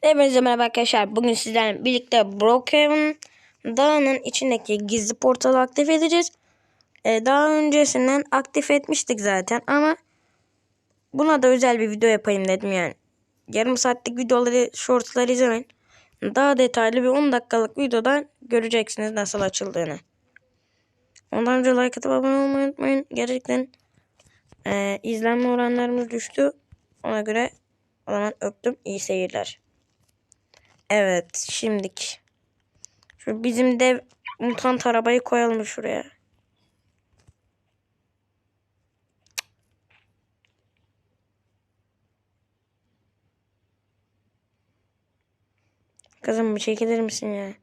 Hepinize merhaba arkadaşlar. Bugün sizlerle birlikte Brookhaven Dağı'nın içindeki gizli portalı aktif edeceğiz. Ee, daha öncesinden aktif etmiştik zaten ama buna da özel bir video yapayım dedim yani. Yarım saatlik videoları, shortsları izlemeyin. Daha detaylı bir 10 dakikalık videoda göreceksiniz nasıl açıldığını. Ondan önce like atıp abone olmayı unutmayın. Gerçekten e, izlenme oranlarımız düştü. Ona göre o zaman öptüm. İyi seyirler. Evet şimdik. Şu bizim dev mutant arabayı koyalım şuraya. Kızım bir çekilir misin ya?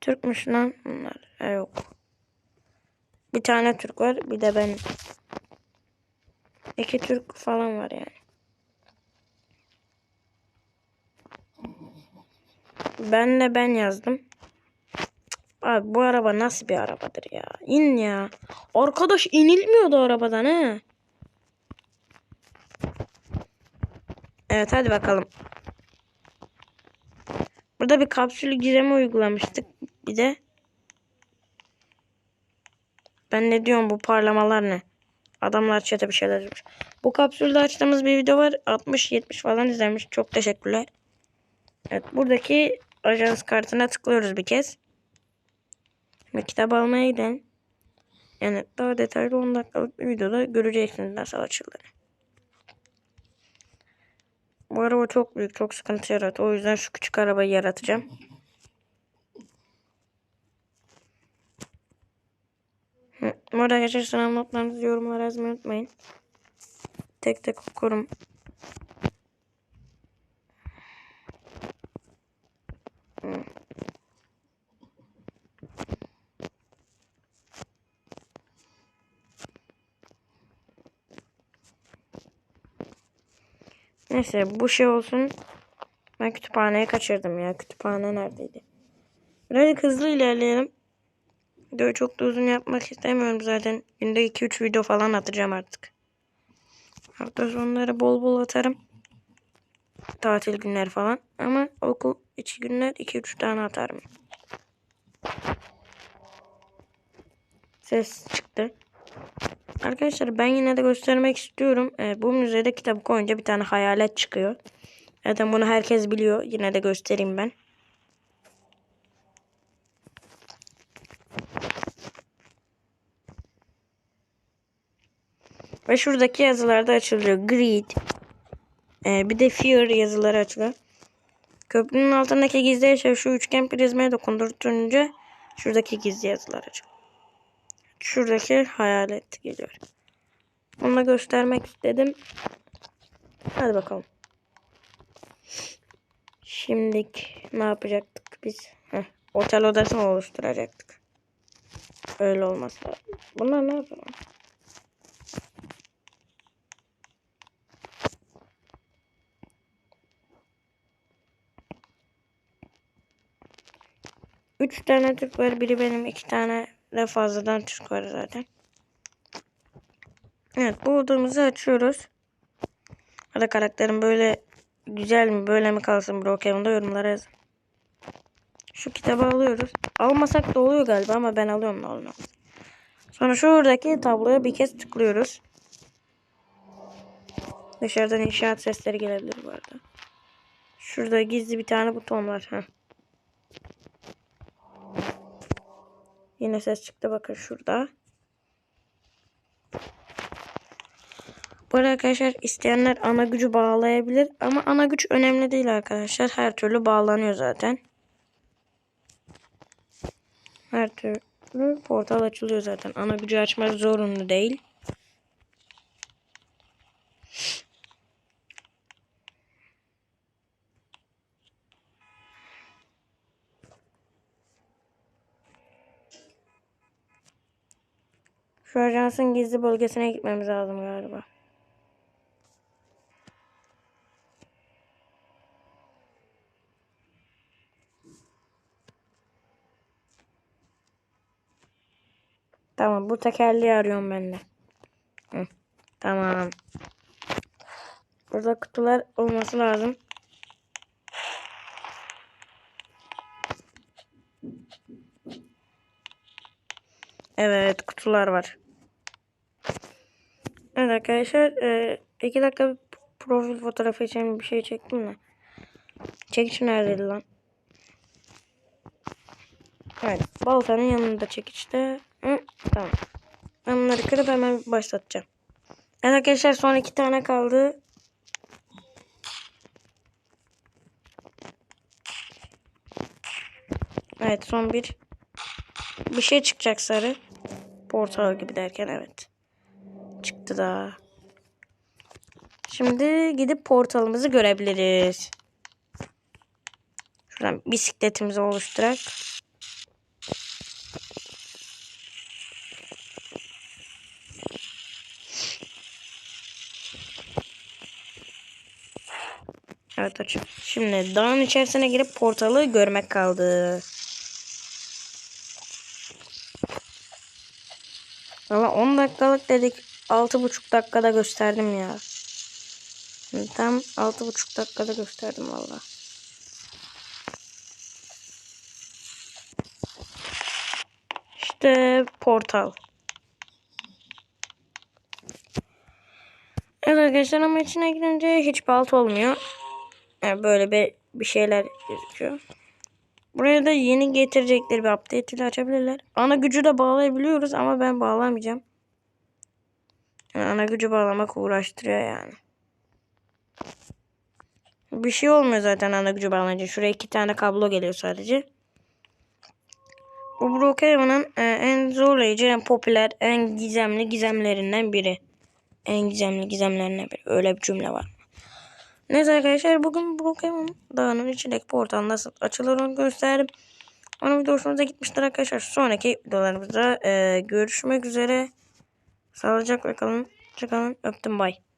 Türkmüş lan bunlar. Ha, yok. Bir tane Türk var bir de ben. İki Türk falan var yani. Ben de ben yazdım. Abi bu araba nasıl bir arabadır ya? İn ya. Arkadaş inilmiyordu arabadan he. Evet hadi bakalım. Burada bir kapsül gizemi uygulamıştık. Bir de. Ben ne diyorum bu parlamalar ne? Adamlar çete bir şeyler yazmış. Bu kapsülde açtığımız bir video var. 60-70 falan izlenmiş. Çok teşekkürler. Evet buradaki ajans kartına tıklıyoruz bir kez. Şimdi kitap almaya gidelim. Yani daha detaylı 10 dakikalık bir videoda göreceksiniz nasıl açıldığını. Bu araba çok büyük, çok sıkıntı yarattı. O yüzden şu küçük arabayı yaratacağım. Bu arada arkadaşlar sınav notlarınızı yorumlara yazmayı unutmayın. Tek tek okurum. Neyse bu şey olsun. Ben kütüphaneye kaçırdım ya. Kütüphane neredeydi? Birazcık hızlı ilerleyelim. Videoyu çok da uzun yapmak istemiyorum zaten. Günde 2-3 video falan atacağım artık. Hafta sonları bol bol atarım. Tatil günler falan. Ama okul içi günler 2-3 tane atarım. Ses çıktı. Arkadaşlar ben yine de göstermek istiyorum. Ee, bu müzede kitap koyunca bir tane hayalet çıkıyor. Zaten bunu herkes biliyor. Yine de göstereyim ben. Ve şuradaki yazılarda açılıyor. Greed. Ee, bir de Fear yazıları açılıyor. Köprünün altındaki gizli eşya şu üçgen prizmaya dokundurtunca şuradaki gizli yazılar açılıyor. Şuradaki hayalet geliyor. Onu da göstermek istedim. Hadi bakalım. Şimdilik ne yapacaktık biz? Heh, otel odasını oluşturacaktık. Öyle olmaz. Bunlar ne yapıyor? Üç tane Türk var. Biri benim. iki tane de fazladan Türk var zaten. Evet bu odamızı açıyoruz. Hadi karakterim böyle güzel mi böyle mi kalsın Brookhaven'da yorumlara yazın. Şu kitabı alıyoruz. Almasak da oluyor galiba ama ben alıyorum ne olmaz. Sonra şuradaki tabloya bir kez tıklıyoruz. Dışarıdan inşaat sesleri gelebilir bu arada. Şurada gizli bir tane buton var. Heh. Yine ses çıktı bakın şurada. Bu arada arkadaşlar isteyenler ana gücü bağlayabilir. Ama ana güç önemli değil arkadaşlar. Her türlü bağlanıyor zaten. Her türlü portal açılıyor zaten. Ana gücü açmak zorunlu değil. Şu ajansın gizli bölgesine gitmemiz lazım galiba. Tamam bu tekerleği arıyorum ben de. Hı, tamam. Burada kutular olması lazım. Evet kutular var. Evet arkadaşlar e, dakika profil fotoğrafı için bir şey çektim de. Çekiç neredeydi lan? Evet baltanın yanında çekiçte. Hı, tamam. Ben bunları kırıp hemen başlatacağım. Evet arkadaşlar son iki tane kaldı. Evet son bir. Bir şey çıkacak sarı. Portal gibi derken evet. Çıktı da. Şimdi gidip portalımızı görebiliriz. Şuradan bisikletimizi oluşturak. Evet açık. Şimdi dağın içerisine girip portalı görmek kaldı. Valla 10 dakikalık dedik. 6,5 dakikada gösterdim ya. Tam 6,5 dakikada gösterdim valla. İşte portal. Evet arkadaşlar ama içine girince hiç balta olmuyor. Yani böyle bir, bir şeyler gözüküyor. Buraya da yeni getirecekleri bir update ile açabilirler. Ana gücü de bağlayabiliyoruz ama ben bağlamayacağım. Yani ana gücü bağlamak uğraştırıyor yani. Bir şey olmuyor zaten ana gücü bağlayınca. Şuraya iki tane kablo geliyor sadece. Bu Brookhaven'ın e, en zorlayıcı, en popüler, en gizemli gizemlerinden biri. En gizemli gizemlerinden biri. Öyle bir cümle var. Neyse arkadaşlar bugün Brookhaven dağının içindeki portal nasıl açılır onu gösterdim. Onun video hoşunuza gitmiştir arkadaşlar. Sonraki videolarımızda e, görüşmek üzere. Sağlıcakla kalın. Çıkalım. Öptüm bay.